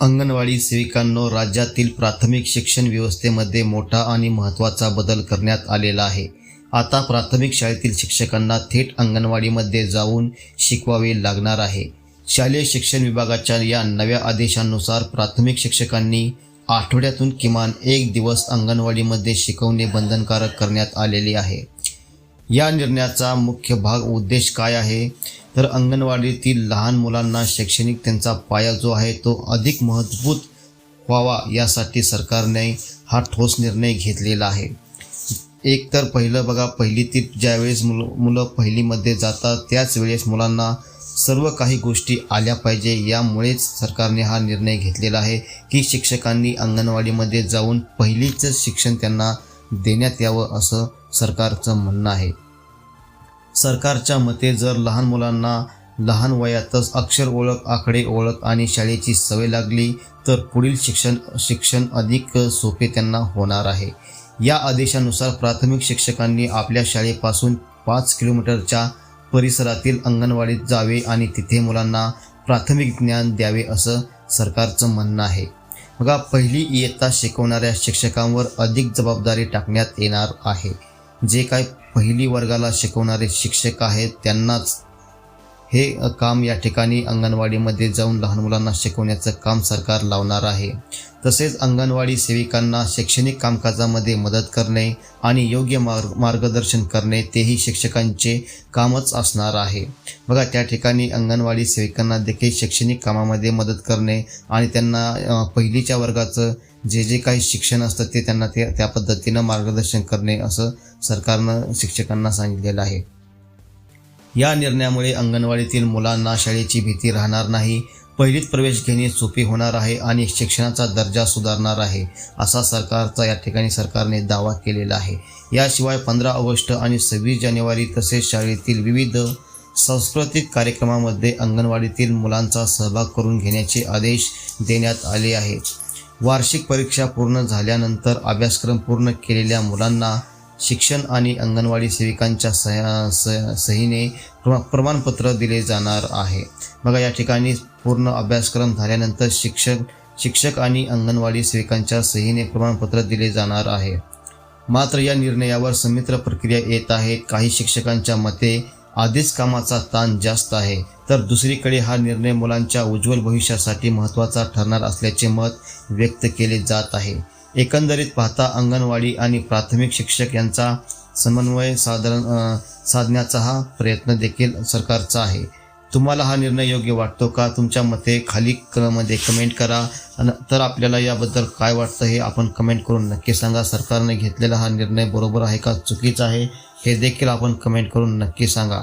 अंगणवाडी सेविकांनो राज्यातील प्राथमिक शिक्षण व्यवस्थेमध्ये मोठा आणि महत्त्वाचा बदल करण्यात आलेला आहे. आता प्राथमिक शाळेतील शिक्षकांना थेट अंगणवाडीमध्ये जाऊन शिकवावे लागणार आहे. शालेय शिक्षण विभागाच्या या नव्या आदेशानुसार प्राथमिक शिक्षकांनी आठवड्यातून किमान एक दिवस अंगणवाडीमध्ये शिकवणे बंधनकारक करण्यात आलेले आहे. या निर्णयाचा मुख्य भाग उद्देश काय आहे? तर अंगणवाडीतील लहान मुलांना शैक्षणिक त्यांचा पाया जो आहे तो अधिक मजबूत व्हावा यासाठी सरकारने हा ठोस निर्णय घेतलेला आहे. एक तर पहिलं बघा पहिलीतील ज्यावेळेस मुलं मुलं पहिलीमध्ये जातात त्याच वेळेस मुलांना सर्व काही गोष्टी आल्या पाहिजे. यामुळेच सरकारने हा निर्णय घेतलेला आहे की शिक्षकांनी अंगणवाडीमध्ये जाऊन पहिलीचं शिक्षण त्यांना देण्यात यावं असं सरकारचं म्हणणं आहे. सरकारच्या मते जर लहान मुलांना लहान वयातच अक्षर ओळख आकडे ओळख आणि शाळेची सवय लागली तर पुढील शिक्षण शिक्षण अधिक सोपे त्यांना होणार आहे. या आदेशानुसार प्राथमिक शिक्षकांनी आपल्या शाळेपासून पाच किलोमीटरच्या परिसरातील अंगणवाडीत जावे आणि तिथे मुलांना प्राथमिक ज्ञान द्यावे असं सरकारचं म्हणणं आहे. बघा पहिली इयत्ता शिकवणाऱ्या शिक्षकांवर अधिक जबाबदारी टाकण्यात येणार आहे. जे काय पहिली वर्गाला शिकवणारे शिक्षक आहेत त्यांनाच हे काम या ठिकाणी अंगणवाडीमध्ये जाऊन लहान मुलांना शिकवण्याचं काम सरकार लावणार आहे. तसेच अंगणवाडी सेविकांना शैक्षणिक कामकाजामध्ये मदत करणे आणि योग्य मार्ग मार्गदर्शन करणे तेही शिक्षकांचे कामच असणार आहे. बघा त्या ठिकाणी अंगणवाडी सेविकांना देखील शैक्षणिक कामामध्ये मदत करणे आणि त्यांना पहिलीच्या वर्गाचं जे जे काही शिक्षण असतं ते त्यांना ते त्या पद्धतीनं मार्गदर्शन करणे असं सरकारनं शिक्षकांना सांगितलेलं आहे. या निर्णयामुळे अंगणवाडीतील मुलांना शाळेची भीती राहणार नाही. पहिलीत प्रवेश घेणे सोपे होणार आहे आणि शिक्षणाचा दर्जा सुधारणार आहे असा सरकारचा या ठिकाणी सरकारने दावा केलेला आहे. याशिवाय पंधरा ऑगस्ट आणि सव्वीस जानेवारी तसेच शाळेतील विविध सांस्कृतिक कार्यक्रमामध्ये अंगणवाडीतील मुलांचा सहभाग करून घेण्याचे आदेश देण्यात आले आहेत वार्षिक परीक्षा पूर्ण झाल्यानंतर अभ्यासक्रम पूर्ण केलेल्या मुलांना शिक्षण आणि अंगणवाडी सेविकांच्या सह्या स सहीने प्रमा प्रमाणपत्र दिले जाणार आहे. बघा या ठिकाणी पूर्ण अभ्यासक्रम झाल्यानंतर शिक्षक शिक्षक आणि अंगणवाडी सेविकांच्या सहीने प्रमाणपत्र दिले जाणार आहे. मात्र या निर्णयावर संमित्र प्रक्रिया येत आहे. काही शिक्षकांच्या मते आधीच कामाचा ताण जास्त आहे. तर दुसरीकडे हा निर्णय मुलांच्या उज्ज्वल भविष्यासाठी महत्त्वाचा ठरणार असल्याचे मत व्यक्त केले जात आहे. एकंदरीत पाहता अंगणवाडी आणि प्राथमिक शिक्षक यांचा समन्वय साधारण साधण्याचा हा प्रयत्न देखील सरकारचा आहे. तुम्हाला हा निर्णय योग्य वाटतो का? तुमच्या मते खाली क्रमध्ये कमेंट करा. तर आपल्याला याबद्दल काय वाटतं हे आपण कमेंट करून नक्की सांगा. सरकारने घेतलेला हा निर्णय बरोबर आहे का? चुकीचा आहे. हे देखील आपण कमेंट करून नक्की सांगा.